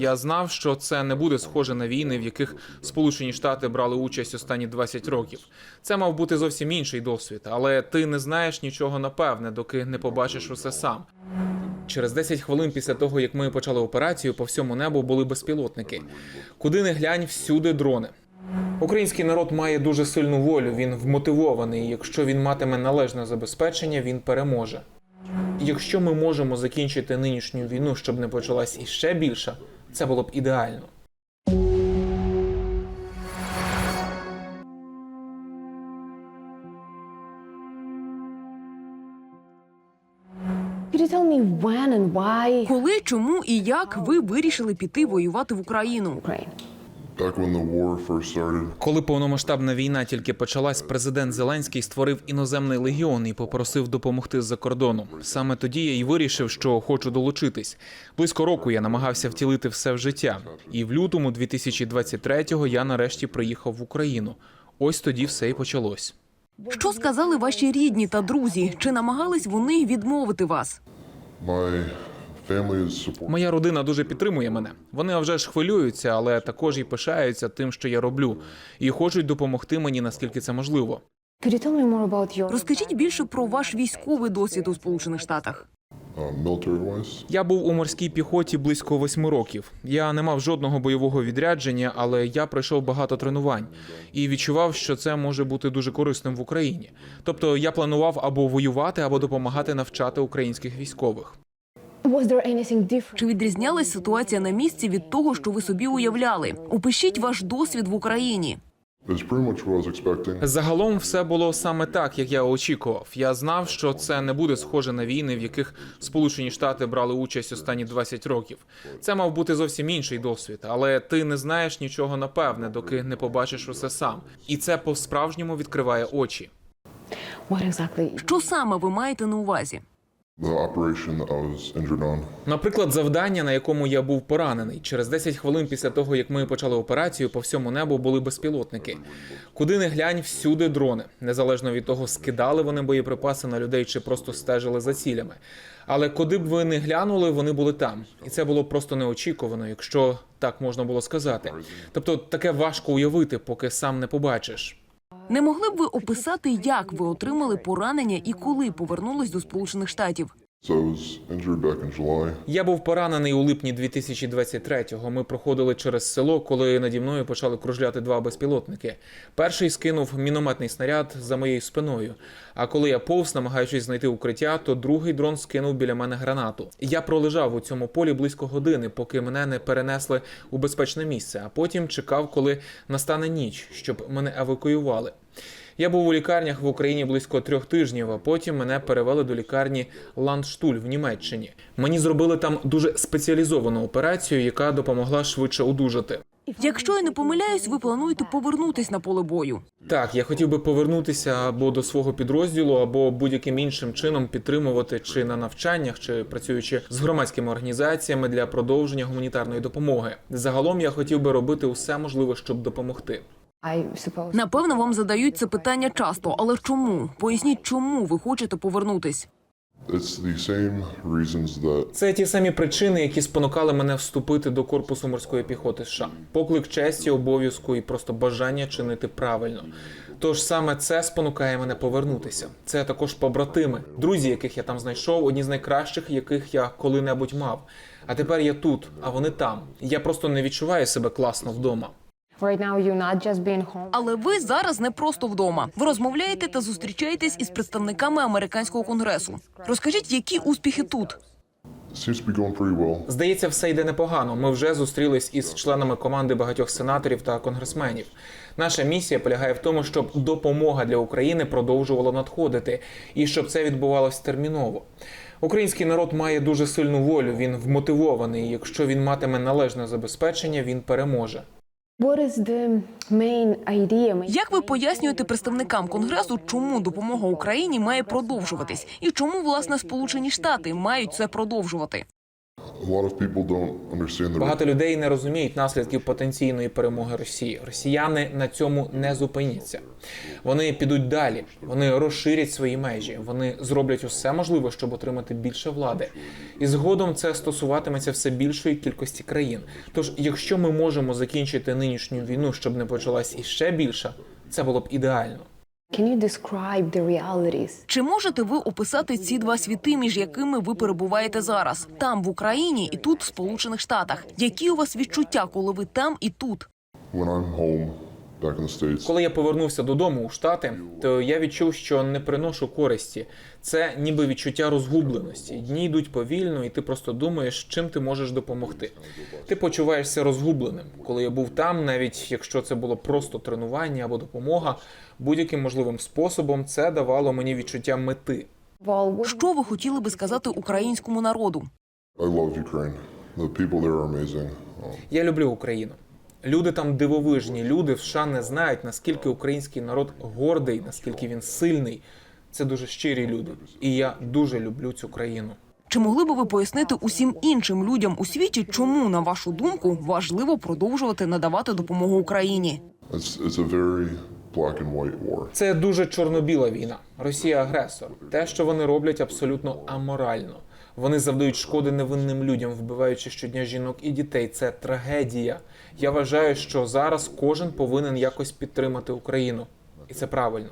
Я знав, що це не буде схоже на війни, в яких Сполучені Штати брали участь останні 20 років. Це мав бути зовсім інший досвід, але ти не знаєш нічого напевне, доки не побачиш усе сам. Через 10 хвилин після того, як ми почали операцію, по всьому небу були безпілотники. Куди не глянь, всюди дрони. Український народ має дуже сильну волю. Він вмотивований. Якщо він матиме належне забезпечення, він переможе. Якщо ми можемо закінчити нинішню війну, щоб не почалась іще більша, це було б ідеально. Коли, чому і як ви вирішили піти воювати в Україну? Коли повномасштабна війна тільки почалась, президент Зеленський створив іноземний легіон і попросив допомогти з-за кордону. Саме тоді я й вирішив, що хочу долучитись. Близько року я намагався втілити все в життя. І в лютому 2023-го я нарешті приїхав в Україну. Ось тоді все і почалось. Що сказали ваші рідні та друзі? Чи намагались вони відмовити вас? My. Моя родина дуже підтримує мене. Вони а вже ж хвилюються, але також і пишаються тим, що я роблю, і хочуть допомогти мені наскільки це можливо. Розкажіть більше про ваш військовий досвід у Сполучених Штатах. Я був у морській піхоті близько восьми років. Я не мав жодного бойового відрядження, але я пройшов багато тренувань і відчував, що це може бути дуже корисним в Україні. Тобто я планував або воювати, або допомагати навчати українських військових. Чи відрізнялась ситуація на місці від того, що ви собі уявляли? Опишіть ваш досвід в Україні. Загалом все було саме так, як я очікував. Я знав, що це не буде схоже на війни, в яких Сполучені Штати брали участь останні 20 років. Це мав бути зовсім інший досвід, але ти не знаєш нічого напевне, доки не побачиш усе сам. І це по-справжньому відкриває очі. Що саме ви маєте на увазі? Наприклад, завдання, на якому я був поранений, через 10 хвилин після того, як ми почали операцію, по всьому небу були безпілотники. Куди не глянь, всюди дрони, незалежно від того, скидали вони боєприпаси на людей чи просто стежили за цілями. Але куди б ви не глянули, вони були там, і це було просто неочікувано, якщо так можна було сказати. Тобто таке важко уявити, поки сам не побачиш. Не могли б ви описати, як ви отримали поранення і коли повернулись до Сполучених Штатів? Я був поранений у липні 2023-го. Ми проходили через село, коли наді мною почали кружляти два безпілотники. Перший скинув мінометний снаряд за моєю спиною. А коли я повз, намагаючись знайти укриття, то другий дрон скинув біля мене гранату. Я пролежав у цьому полі близько години, поки мене не перенесли у безпечне місце, а потім чекав, коли настане ніч, щоб мене евакуювали. Я був у лікарнях в Україні близько трьох тижнів, а потім мене перевели до лікарні Ландштуль в Німеччині. Мені зробили там дуже спеціалізовану операцію, яка допомогла швидше одужати. Якщо я не помиляюсь, ви плануєте повернутись на поле бою. Так, я хотів би повернутися або до свого підрозділу, або будь-яким іншим чином підтримувати чи на навчаннях, чи працюючи з громадськими організаціями для продовження гуманітарної допомоги. Загалом я хотів би робити усе можливе, щоб допомогти. Напевно, вам задають це питання часто, але чому? Поясніть, чому ви хочете повернутись? Це ті самі причини, які спонукали мене вступити до корпусу морської піхоти США. Поклик честі, обов'язку і просто бажання чинити правильно. Тож саме це спонукає мене повернутися. Це також побратими, друзі, яких я там знайшов, одні з найкращих, яких я коли-небудь мав. А тепер я тут, а вони там. Я просто не відчуваю себе класно вдома. Right now you're not just being home. Але ви зараз не просто вдома. Ви розмовляєте та зустрічаєтесь із представниками американського конгресу. Розкажіть, які успіхи тут? it seems to be going pretty well. Здається, все йде непогано. Ми вже зустрілись із членами команди багатьох сенаторів та конгресменів. Наша місія полягає в тому, щоб допомога для України продовжувала надходити і щоб це відбувалось терміново. Український народ має дуже сильну волю. Він вмотивований. Якщо він матиме належне забезпечення, він переможе. Як ви пояснюєте представникам конгресу, чому допомога Україні має продовжуватись, і чому власне Сполучені Штати мають це продовжувати? Багато людей не розуміють наслідків потенційної перемоги Росії. Росіяни на цьому не зупиняться. Вони підуть далі, вони розширять свої межі, вони зроблять усе можливе, щоб отримати більше влади. І згодом це стосуватиметься все більшої кількості країн. Тож, якщо ми можемо закінчити нинішню війну, щоб не почалась іще більша, це було б ідеально. Can you describe the realities? Чи можете ви описати ці два світи, між якими ви перебуваєте зараз? Там в Україні і тут, в Сполучених Штатах. Які у вас відчуття, коли ви там і тут? when I'm home Коли я повернувся додому у Штати, то я відчув, що не приношу користі. Це ніби відчуття розгубленості. Дні йдуть повільно, і ти просто думаєш, чим ти можеш допомогти. Ти почуваєшся розгубленим. Коли я був там, навіть якщо це було просто тренування або допомога, будь-яким можливим способом це давало мені відчуття мети. Що ви хотіли би сказати українському народу? I love Ukraine. The people there are amazing. Я люблю Україну. Люди там дивовижні. Люди в США не знають, наскільки український народ гордий, наскільки він сильний. Це дуже щирі люди. І я дуже люблю цю країну. Чи могли би ви пояснити усім іншим людям у світі, чому, на вашу думку, важливо продовжувати надавати допомогу Україні? Це дуже чорно-біла війна. Росія агресор. Те, що вони роблять, абсолютно аморально. Вони завдають шкоди невинним людям, вбиваючи щодня жінок і дітей. Це трагедія. Я вважаю, що зараз кожен повинен якось підтримати Україну, і це правильно.